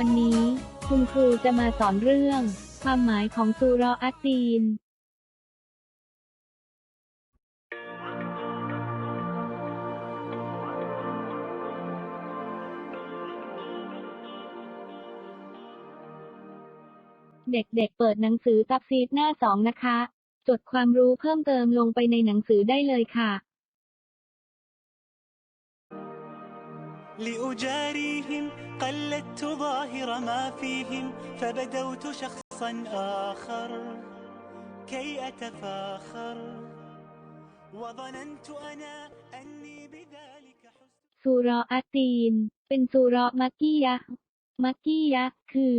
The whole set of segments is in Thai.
วันนี้ คุณครูจะมาสอนเรื่อง ความหมายของซูราะห์อัตตีน เด็กๆเปิดหนังสือตับซีดหน้าสองนะคะ จดความรู้เพิ่มเติมลงไปในหนังสือได้เลยค่ะ لأجاريهم قلدت ظاهر ما فيهم فبدوت شخصا آخر كي أتفاخر وظننت أنا أني بذلك حسن ซูเราะห์อัตตีน เป็นซูเราะห์มักกียะห์มักกียะห์คือ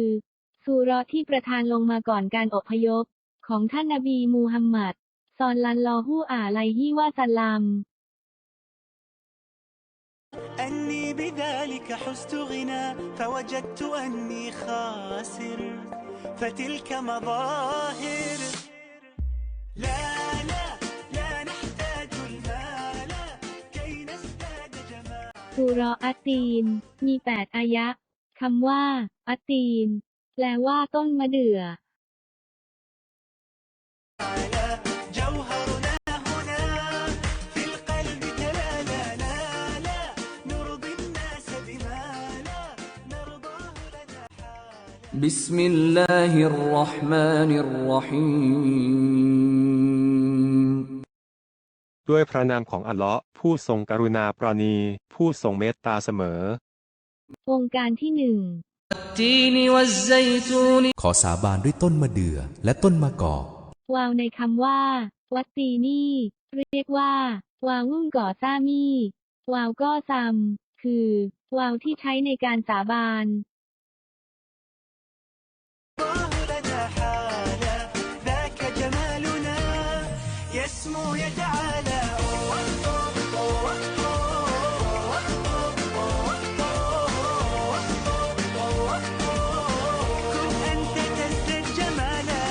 ซูเราะห์ที่ประทานลงมาก่อนการอพยพ ของท่านนบีมูฮัมหมัดซอนลันลอฮูอาไลฮิวะสัลลัม أني بذلك حزت غنى فوجدت أني خاسر فتلك مظاهر لا لا لا نحتاج المال كي نزداد جمالا ซูเราะห์อัตตีน มีแปดอายะคำว่า อัตตีน แปลว่าต้นมะเดื่อ بسم الله الرحمن الرحيم ด้วยพระนามของอัลเลาะห์ผู้ทรงกรุณาปราณี ผู้ทรงเมตตาเสมอ วงการที่หนึ่ง التين والزيتون ขอสาบานด้วยต้นมะเดื่อและต้นมะกอก วาวในคำว่า วัตตีนี่ เรียกว่า วาวงุ่นก่อซ่ามี่ วาวก็ซัม คือ วาวที่ใช้ในการสาบาน يسمو يتعالى كن أنت تزدد جمالا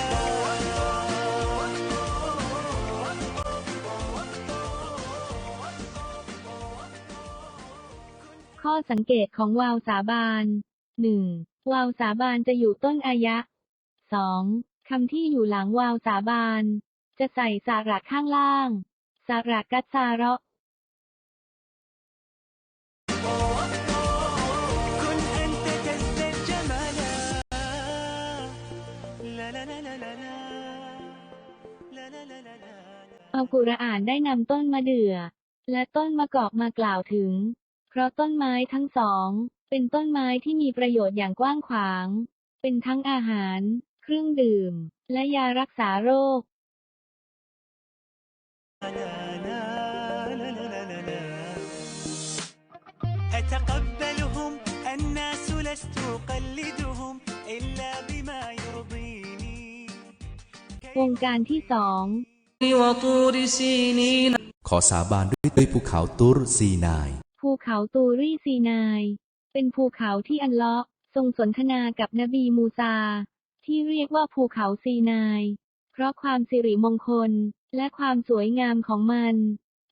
ข้อสังเกตของวาวสาบาน 1. วาวสาบานจะอยู่ต้นอายะ 2. คำที่อยู่หลังวาวสาบาน จะใส่สาระข้างล่าง สาระกัจจาระเอากุรอานได้นำต้นมะเดื่อ และต้นมะกอกมากล่าวถึง เพราะต้นไม้ทั้งสอง เป็นต้นไม้ที่มีประโยชน์อย่างกว้างขวาง เป็นทั้งอาหาร เครื่องดื่ม และยารักษาโรค أتقبلهم الناس لست أقلدهم إلا بما يرضيني วงการที่สอง وطور سينين ขอสาบานด้วยด้วยภูเขาตุรซีนาย ภูเขาตูรีซีนาย เป็นภูเขาที่อัลเลาะห์ทรงสนทนากับนบีมูซา ที่เรียกว่าภูเขาซีนาย เพราะความสิริมงคล และความสวยงามของมัน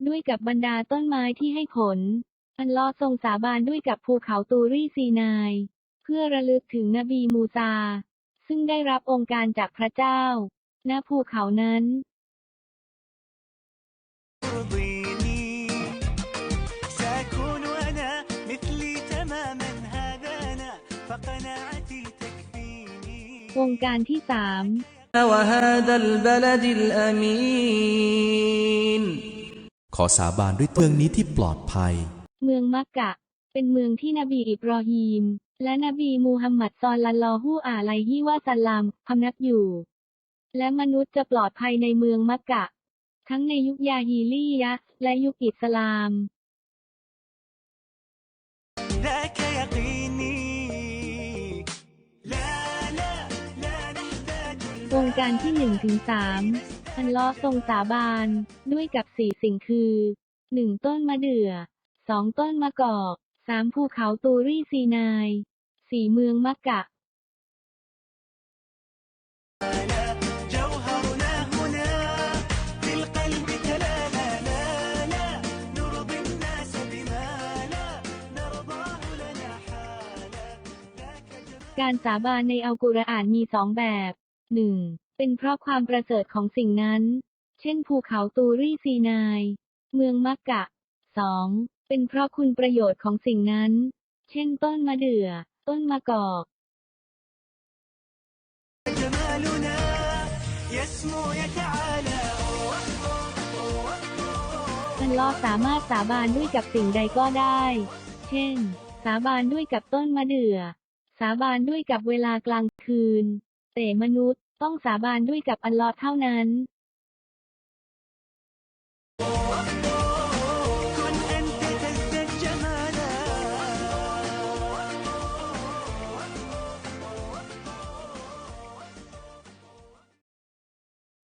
ด้วยกับบรรดาต้นไม้ที่ให้ผล อันลอทรงสาบานด้วยกับภูเขาตูรีซีนาย เพื่อระลึกถึงนบีมูซา ซึ่งได้รับองค์การจากพระเจ้า ณภูเขานั้นองค์การที่สาม وهذا البلد الأمين ขอสาบานด้วยเมืองนี้ที่ปลอดภัย เมืองมักกะ เป็นเมืองที่นบีอิบรอฮีม และนบีมูฮัมหมัดซอลลัลลอฮูอาไลฮิวะสัลลัมพำนักอยู่ และมนุษย์จะปลอดภัยในเมืองมักกะ ทั้งในยุคยาฮีลียะห์และยุคอิสลาม วงการที่1ถึง3อันล้อทรงสาบานด้วยกับ 4 สิ่งคือ 1. ต้นมะเดื่อ 2. ต้นมะกอก 3. ภูเขาตูรี่ซีนาย 4. เมืองมักกะการสาบานในอัลกุรอานมีสองแบบ หนึ่ง เป็นเพราะความประเสริฐของสิ่งนั้น เช่นภูเขาตูรีซีนาย เมืองมักกะ สอง เป็นเพราะคุณประโยชน์ของสิ่งนั้น เช่นต้นมะเดื่อ ต้นมะกอก جمالنا يسمو يتعالى อัลลอฮ์สามารถสาบานด้วยกับสิ่งใดก็ได้ เช่น สาบานด้วยกับต้นมะเดื่อ สาบานด้วยกับเวลากลางคืน แต่มนุษย์ ต้องสาบานด้วยกับอัลลอฮ์เท่านั้น